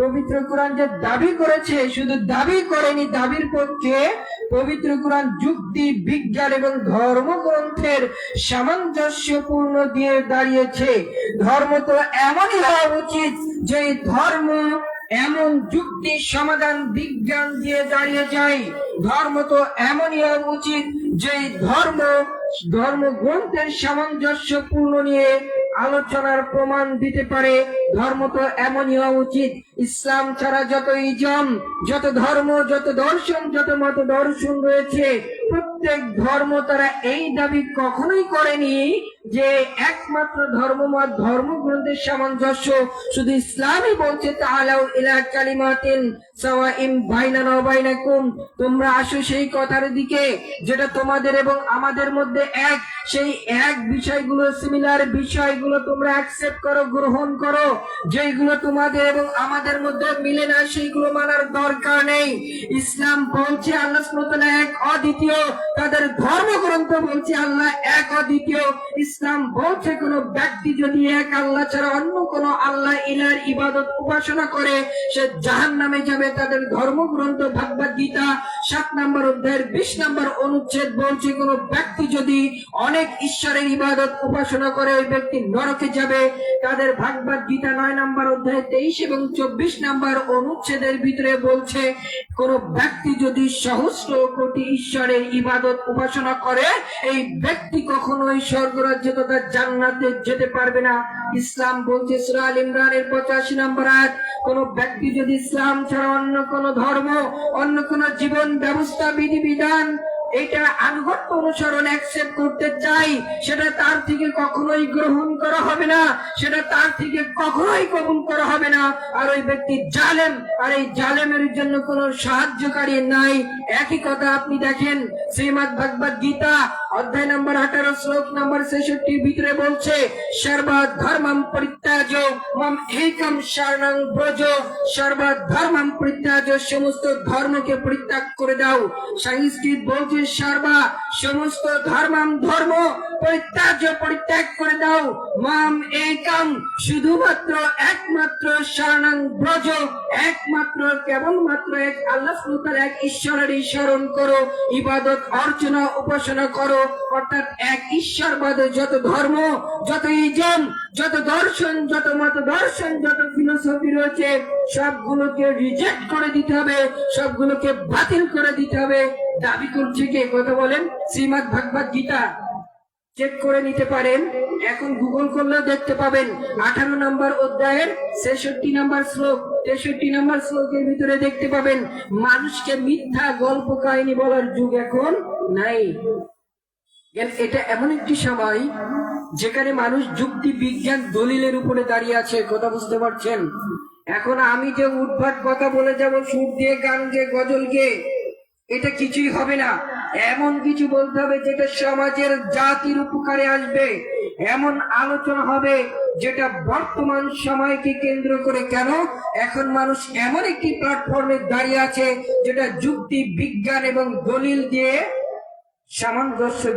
পবিত্র কোরআন যে দাবি করেছে, শুধু দাবি করেনি, দাবির পক্ষে পবিত্র কোরআন যুক্তি, বিজ্ঞান এবং ধর্মগ্রন্থের সামঞ্জস্যপূর্ণ দিয়ে দাঁড়িয়েছে। ধর্ম তো এমনই হওয়া উচিত যে ধর্ম এমন যুক্তি, সমাধান, বিজ্ঞান দিয়ে দাঁড়িয়ে যায়। ধর্ম তো এমনই হওয়া উচিত যে ধর্ম, ধর্মগ্রন্থের সামঞ্জস্যপূর্ণ নিয়ে আলোচনার প্রমাণ দিতে পারে। ধর্ম তো এমনই হওয়া উচিত ইসলাম ছাড়া যত ইজম, যত ধর্ম, যত দর্শন, যত মত দর্শন রয়েছে, প্রত্যেক ধর্ম তারা এই দাবি কখনোই করেনি যে একমাত্র ধর্মমত ধর্মগ্রন্থের সামঞ্জস্য শুধু ইসলামই বলছে, তাহলেও ইলা কালিমাতিন সাওয়াইম ওয়া বাইনাকুম। তোমরা আসো সেই কথার দিকে, যেটা তোমাদের এবং আমাদের মধ্যে এক। সেই এক বিষয়গুলো সিমিলার বিষয়গুলো তোমরা অ্যাকসেপ্ট করো, গ্রহণ করো যেগুলো তোমাদের এবং আমাদের মধ্যে মিলে না, সেইগুলো মানার দরকার নেই। ইসলাম বলছে আল্লাহ এক অদ্বিতীয়। তাদের ধর্মগ্রন্থ বলছে আল্লাহ এক অদ্বিতীয়। ইসলাম বলছে কোন ব্যক্তি যদি এক আল্লাহ ছাড়া অন্য কোন আল্লাহ ইলার ইবাদত উপাসনা করে, সে জাহান নামে যাবে। তাদের ধর্মগ্রন্থ ভাগবত গীতা সাত নম্বর অধ্যায়ের বিশ নম্বর অনুচ্ছেদ বলছে, কোন ব্যক্তি যদি অনেক ঈশ্বরের ইবাদত উপাসনা করে, ওই ব্যক্তি নরকে যাবে। তাদের ভাগবত গীতা নয় নম্বর অধ্যায় তেইশ এবং চব্বিশ নম্বর অনুচ্ছেদের ভিতরে বলছে, কোন ব্যক্তি যদি সহস্র কোটি ঈশ্বরের ইবাদত উপাসনা করে, এই ব্যক্তি কখনোই স্বর্গরাজ্য তথা জান্নাতে যেতে পারবে না। ইসলাম বলছে, সূরা আল ইমরানের পঁচাশি নম্বর আয়াত, কোন ব্যক্তি যদি ইসলাম ছাড়া অন্য কোন ধর্ম, অন্য কোন জীবন ব্যবস্থা বিধি বিধান এটা আনুগত্য অনুসরণ অ্যাকসেপ্ট করতে চাই। সেটা তার থেকে কখনোই গ্রহণ করা হবে না। সেটা তার থেকে কখনোই কবুল করা হবে না। আর ওই ব্যক্তি জালেম। আর এই জালেমের জন্য কোনো সাহায্যকারী নাই। একই কথা আপনি দেখেন। শ্রীমদ ভগবত গীতা অধ্যায় নম্বর আঠারো, শ্লোক নম্বর ছেষট্টির ভিতরে বলছে সর্বত ধর্মম পরিত্যাজ, মম একম শরণং ব্রজ সর্বত ধর্মম পরিত্যাজ, সমস্ত ধর্মকে পরিত্যাগ করে দাও। সংস্কৃত বলছে, সর্বা সমস্ত ধর্মম ধর্ম পরিত্যাজ, পরিত্যাগ করে দাও। মাম একম শুধুমাত্র একমাত্র শরণং ব্রজ, একমাত্র কেবলমাত্র এক আল্লাহ এক ঈশ্বরের স্মরণ করো, ইবাদত, অর্চনা, উপাসনা করো। সবগুলোকে বাতিল করে দিতে হবে। দাবি করছে কে কথা বলেন শ্রীমদ ভাগবত গীতা। চেক করে নিতে পারেন। এখন গুগল করলেও দেখতে পাবেন। আঠারো নম্বর অধ্যায়ের ছেষট্টি নম্বর শ্লোক। তেষট্টি নম্বর শ্লোকের ভিতরে দেখতে পাবেন, মানুষকে মিথ্যা গল্প কাহিনী বলার যুগ এখন নাই। এটা এমন একটি সময় যেখানে মানুষ যুক্তি, বিজ্ঞান, দলিলের উপরে দাঁড়িয়ে আছে, কথা বুঝতে পারছেন? এখন আমি যে উদ্ভাট কথা বলে যাব, সুর দিয়ে, গান গেয়ে গজল গেয়ে এটা কিছুই হবে না। এমন কিছু বলতে হবে যেটা সমাজের জাতির উপকারে আসবে। এমন আলোচনা হবে যেটা বর্তমান সময়কে কেন্দ্র করে কেন? এখন মানুষ এমন একটি প্ল্যাটফর্মে দাঁড়িয়ে আছে যেটা যুক্তি, বিজ্ঞান এবং দলিল দিয়ে সামঞ্জস্য